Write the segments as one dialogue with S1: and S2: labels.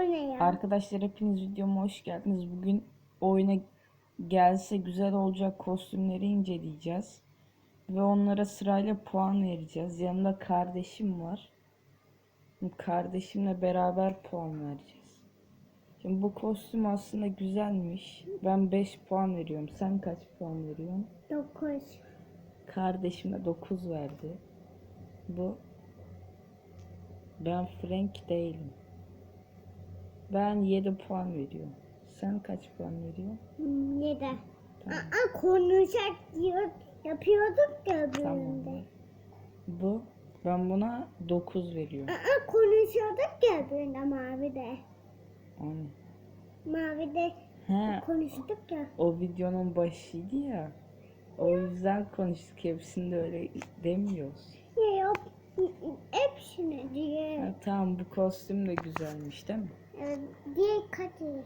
S1: ne ya?
S2: Arkadaşlar hepiniz videoma hoş geldiniz. Bugün oyuna gelse güzel olacak kostümleri inceleyeceğiz. Ve onlara sırayla puan vereceğiz. Yanında kardeşim var. Kardeşimle beraber puan vereceğiz. Şimdi bu kostüm aslında güzelmiş. Ben 5 puan veriyorum. Sen kaç puan veriyorsun?
S1: Dokuz.
S2: Kardeşim de 9 verdi. Bu ben Frank değilim. Ben 7 puan veriyorum. Sen kaç puan veriyorsun?
S1: Hmm, Yedi.
S2: Tamam.
S1: Aa, konuşak diyor. Yapıyorduk ya
S2: Tamam.
S1: bölümde.
S2: Bu ben buna 9 veriyorum.
S1: Aa, konuşuyorduk ya bölümde mavide.
S2: Aynen.
S1: Mavide
S2: He,
S1: konuştuk ya.
S2: o videonun başıydı ya. O yüzden konuştuk. Hepsinde öyle demiyoruz.
S1: Ya yok. Hepsini diye.
S2: Ha, tamam bu kostüm de güzelmiş değil mi?
S1: Katı.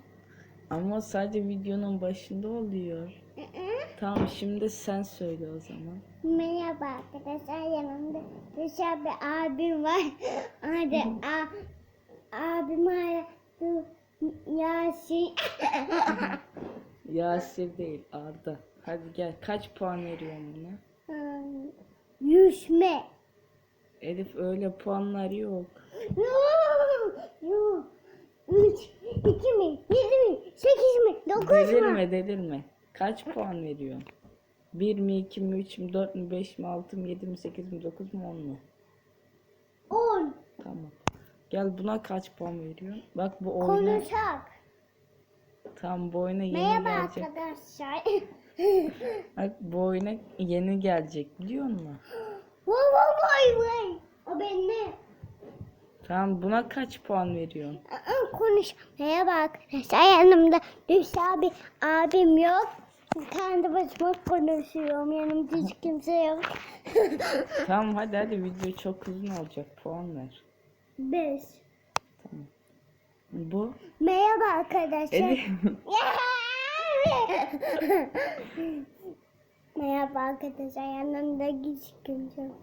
S2: Ama sadece videonun başında oluyor. Tamam şimdi sen söyle o zaman.
S1: Merhaba arkadaşlar yanımda dışarı bir abim var. Hadi a, abim aradı. Yasin.
S2: Yasir değil Arda. Hadi gel kaç puan veriyorsun buna?
S1: Hmm, Yüzme.
S2: Elif öyle puanlar yok.
S1: Yok. Yok. Üç, iki mi, yedi mi, sekiz mi, dokuz mu?
S2: Delirme delirme. Kaç puan veriyorsun? 1 mi 2 mi 3 mü 4 mü 5 mi 6 mı 7 mi 8 mi 9 mu 10 mu?
S1: On.
S2: Tamam. Gel buna kaç puan veriyorsun? Bak bu oyuna
S1: Konuşak.
S2: tam bu oyuna yeni
S1: Merhaba
S2: gelecek.
S1: arkadaşlar.
S2: Bak bu oyuna yeni gelecek biliyor musun?
S1: Vay vay vay vay. O benim.
S2: Tamam buna kaç puan veriyorsun?
S1: Aa, Konuş. Merhaba arkadaşlar yanımda Düşa bir abim yok. Kendi başıma konuşuyorum. Yanımda hiç kimse yok.
S2: Tamam hadi hadi video çok uzun olacak puan ver.
S1: Beş.
S2: Tamam. Bu
S1: Merhaba arkadaşlar. Merhaba arkadaşlar yanımda hiç kimse yok.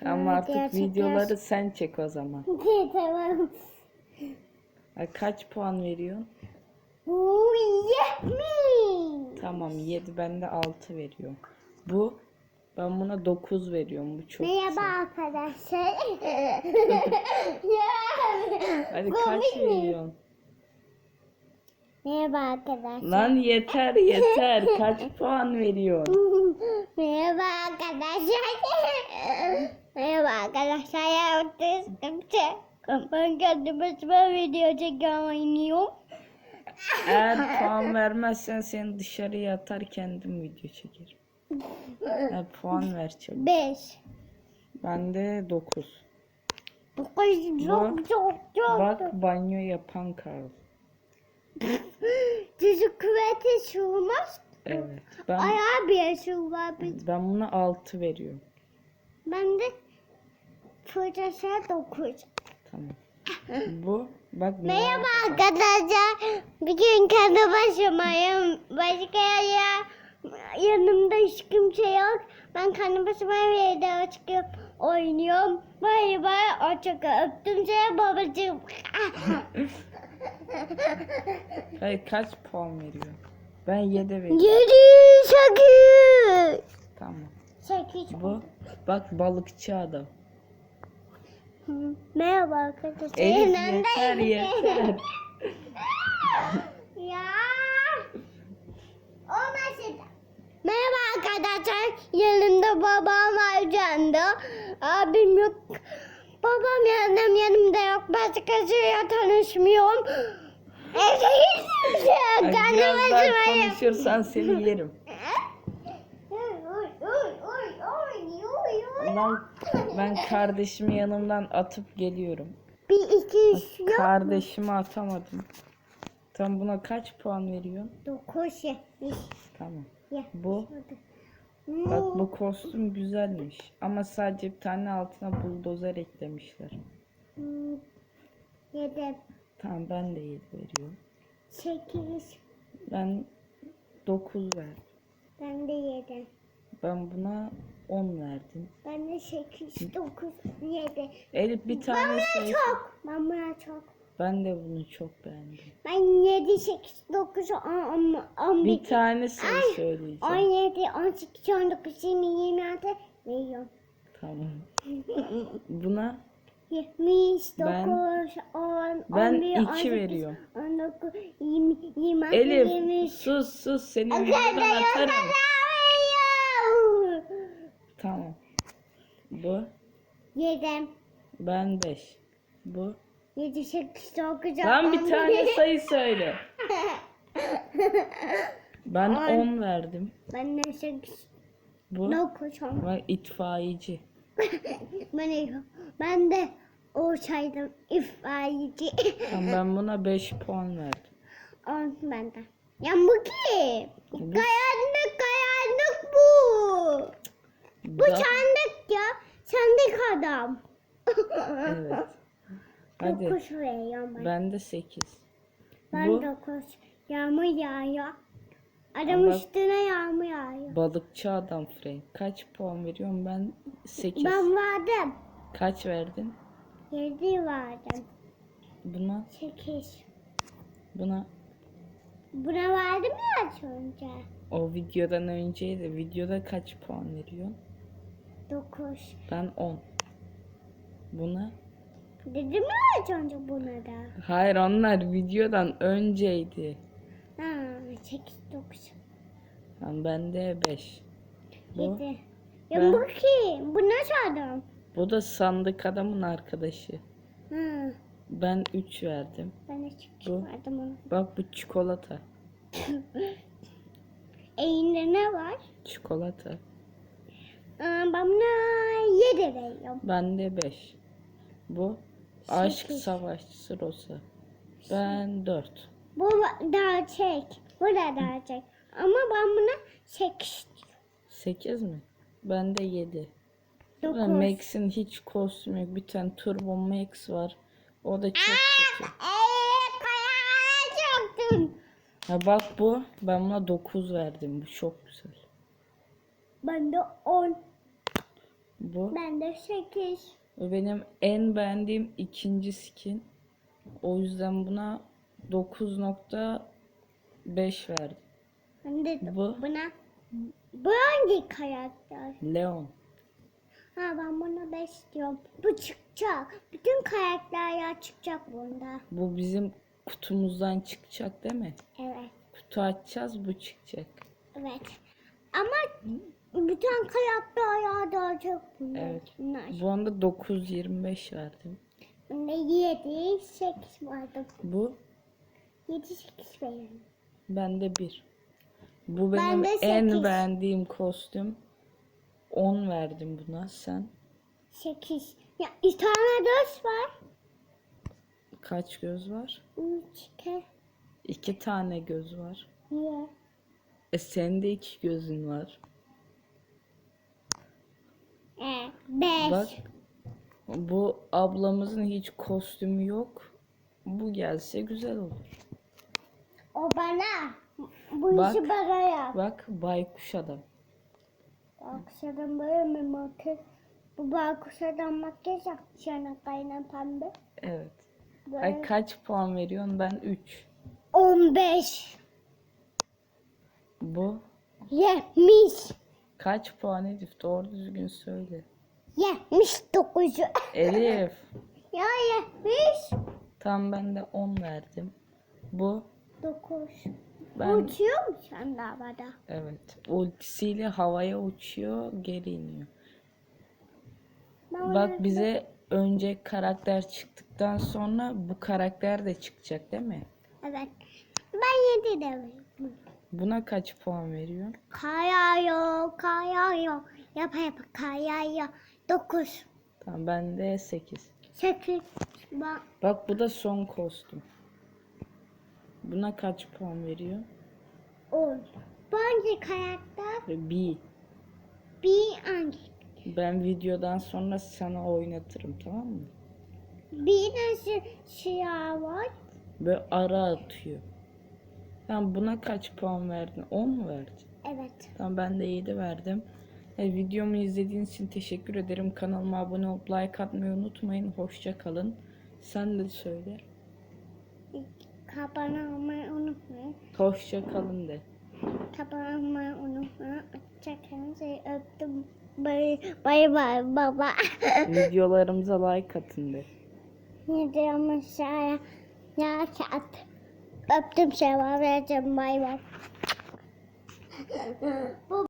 S2: Tamam artık videoları sen çek o zaman.
S1: Tamam.
S2: Ay, Kaç puan veriyorsun?
S1: Uy, yetmiş.
S2: Tamam 7 ben de 6 veriyorum. Bu ben buna 9 veriyorum. Bu çok
S1: Merhaba
S2: güzel.
S1: arkadaşlar.
S2: Hadi kaç veriyorsun?
S1: Merhaba arkadaşlar.
S2: Lan yeter yeter. Kaç puan veriyorsun?
S1: Merhaba arkadaşlar. Merhaba arkadaşlar. Yaptığınız kimse. Ben kendi başıma video çekiyorum oynuyorum.
S2: Eğer puan vermezsen seni dışarıya atar kendim video çekerim. Ha, puan ver çabuk.
S1: Beş.
S2: Ben de 9.
S1: Bu kız çok çok çok.
S2: Bak banyo yapan Karl.
S1: Çocuk küvete sığmaz.
S2: Evet. Ben
S1: Ayağı bir sığmaz.
S2: ben buna 6 veriyorum.
S1: Ben de fırçası dokuz.
S2: Tamam. Bu bak
S1: Merhaba arkadaşlar. Bugün kendi başımayım. Başka ya yanımda hiç kimse yok. Ben kendi başıma video çıkıp oynuyorum. Bay bay. Kal. Öptüm seni babacığım.
S2: Hayır kaç puan veriyor? Ben 7 veriyorum.
S1: Yedi sekiz.
S2: Tamam.
S1: Sekiz.
S2: Bu bak balıkçı adam.
S1: Merhaba arkadaşlar.
S2: Elif yeter yeter.
S1: Ya. Olmasın. Merhaba arkadaşlar. Yanımda babam var canında. Abim yok. Babam yanım yanımda yok. Başkasıyla tanışmıyorum. Evde hiçbir şey.
S2: Ay,
S1: Kendi
S2: biraz daha konuşursan seni yerim. Lan ben kardeşimi yanımdan atıp geliyorum.
S1: Bir iki üç yok.
S2: Kardeşimi atamadım. Tam buna kaç puan veriyorsun?
S1: Dokuz yetmiş.
S2: Tamam.
S1: Ya.
S2: Bu bak bu kostüm güzelmiş. Ama sadece bir tane altına buldozer eklemişler.
S1: Hmm, Yedi.
S2: Tamam ben de 7 veriyorum.
S1: Sekiz.
S2: Ben 9 verdim.
S1: Ben de yedi.
S2: Ben buna 10 verdim.
S1: Ben de sekiz, dokuz, yedi.
S2: Elif bir
S1: Ben
S2: tane
S1: buna
S2: sayı.
S1: çok. Ben buna çok.
S2: Ben de bunu çok beğendim.
S1: Ben 7, 8, 9, 10, 11,
S2: Bir tane sayı
S1: Ay,
S2: söyleyeceğim.
S1: 17, 18, 19, 20, 26 veriyorum.
S2: Tamam. Buna
S1: 79,
S2: Ben-
S1: 10,
S2: ben
S1: 11,
S2: iki
S1: 18,
S2: veriyorum.
S1: 19, 20, 26,
S2: Elif
S1: 23.
S2: sus sus seni videodan atarım. Tamam. Bu
S1: Yedim.
S2: ben 5. Bu
S1: 7, 8, 9,
S2: Lan bir tane sayı söyle. Ben
S1: Ay.
S2: 10 verdim.
S1: Ben de 8,
S2: Bu
S1: 9, 10.
S2: ben itfaiyeci.
S1: Ben ben de o saydım ifadeci.
S2: Tamam, ben buna 5 puan verdim.
S1: On bende. Ya bu kim?
S2: Bu-
S1: Kayanlık kayanlık bu. Bu
S2: Da-
S1: sandık ya. Adam.
S2: Evet. Hadi.
S1: Dokuz veriyorum ben.
S2: Ben de 8.
S1: Ben
S2: Bu
S1: dokuz. Yağmur yağıyor. Adam
S2: Ama-
S1: üstüne yağmur yağıyor.
S2: balıkçı adam Frank. Kaç puan veriyorum ben? 8.
S1: Ben vardım.
S2: Kaç verdin?
S1: Yedi vardım.
S2: Buna,
S1: Sekiz.
S2: buna.
S1: Buna vardım ya az önce.
S2: O videodan önceydi. Videoda kaç puan veriyorsun?
S1: Dokuz.
S2: Ben 10. Buna?
S1: Dedim ya az önce buna da.
S2: Hayır onlar videodan önceydi.
S1: Ha, sekiz, dokuz.
S2: Tamam ben de 5. Bu,
S1: Yedi. Ya
S2: Ben-
S1: bu kim? Bu nasıl adam?
S2: bu da sandık adamın arkadaşı.
S1: Ha,
S2: Ben 3 verdim.
S1: ben de
S2: Bu.
S1: çıkardım onu.
S2: Bak bu çikolata.
S1: Elinde ne var?
S2: Çikolata.
S1: Aa, ben buna yedi veriyorum.
S2: Ben de 5. Bu aşk
S1: Sekiz.
S2: savaşçısı Rosa. Ben dört.
S1: Bu daha çek. Bu da daha çek. Ama ben buna sekiz.
S2: Sekiz mi? Ben de yedi.
S1: Dokuz.
S2: Max'in hiç kostümü yok. Bir tane Turbo Max var. O da çok kötü. Ha bak bu. Ben buna 9 verdim. Bu çok güzel.
S1: Ben de 10.
S2: Bu.
S1: Ben de 8.
S2: Ve benim en beğendiğim ikinci skin. O yüzden buna 9.5 verdim.
S1: Ben de
S2: bu.
S1: buna bu hangi karakter?
S2: Leon.
S1: Ha ben bunu 5 diyorum. Bu çıkacak. Bütün karakterler çıkacak bunda.
S2: Bu bizim kutumuzdan çıkacak değil mi?
S1: Evet.
S2: Kutu açacağız bu çıkacak.
S1: Evet. Ama bütün karakterler daha çok.
S2: Evet.
S1: Bunlar.
S2: Bu anda 9.25 verdim.
S1: Bunda yedi, sekiz vardı.
S2: Bu
S1: Yedi, sekiz benim.
S2: bende 1. Bu
S1: Ben
S2: benim
S1: de
S2: en
S1: sekiz.
S2: beğendiğim kostüm. 10 verdim buna sen.
S1: Sekiz. Ya bir tane dört var.
S2: Kaç göz var?
S1: Üç, iki,
S2: İki tane göz var.
S1: niye?
S2: E senin de iki gözün var.
S1: Beş.
S2: Bak bu ablamızın hiç kostümü yok. Bu gelse güzel olur.
S1: O bana. Bu
S2: Bak.
S1: işi bana yap.
S2: Bak baykuş adam.
S1: Akşam böyle mi makyaj? Bu bakuşadan makyaj yapmış yanaklarına pembe.
S2: Evet.
S1: Böyle.
S2: Ay kaç puan veriyorsun? Ben 3.
S1: 15.
S2: Bu
S1: 70.
S2: kaç puan Elif? Doğru düzgün söyle.
S1: 79.
S2: Elif.
S1: ya 70.
S2: Tam ben de 10 verdim. Bu
S1: 9.
S2: ben
S1: Uçuyor mu sen de havada?
S2: evet ultisiyle havaya uçuyor geri iniyor.
S1: Ben
S2: Bak bize önce karakter çıktıktan sonra bu karakter de çıkacak değil mi?
S1: Evet. Ben 7 de veriyorum.
S2: Buna kaç puan veriyorsun?
S1: Kayıyor, kayıyor. Yapa yapa kayıyor. 9.
S2: Tamam ben de 8.
S1: 8. Ben
S2: Bak bu da son kostüm. Buna kaç puan veriyor?
S1: 10. Bu hangi karakter?
S2: Bir.
S1: Bir hangi?
S2: Ben videodan sonra sana oynatırım tamam mı?
S1: Bir nasıl siyah var?
S2: Böyle ara atıyor. Tamam buna kaç puan verdin? 10 mu verdin?
S1: Evet.
S2: Tamam ben de 7 verdim. E, videomu izlediğiniz için teşekkür ederim. Kanalıma abone olup like atmayı unutmayın. Hoşça kalın. Sen de söyle.
S1: Abone olmayı unutmayın.
S2: Hoşça kalın de.
S1: Abone olmayı unutmayın. Hoşçakalın. Öptüm. Bay bay bay baba.
S2: Videolarımıza like atın de.
S1: Yediyorum aşağıya. Ya at. Öptüm var vereceğim bay bay.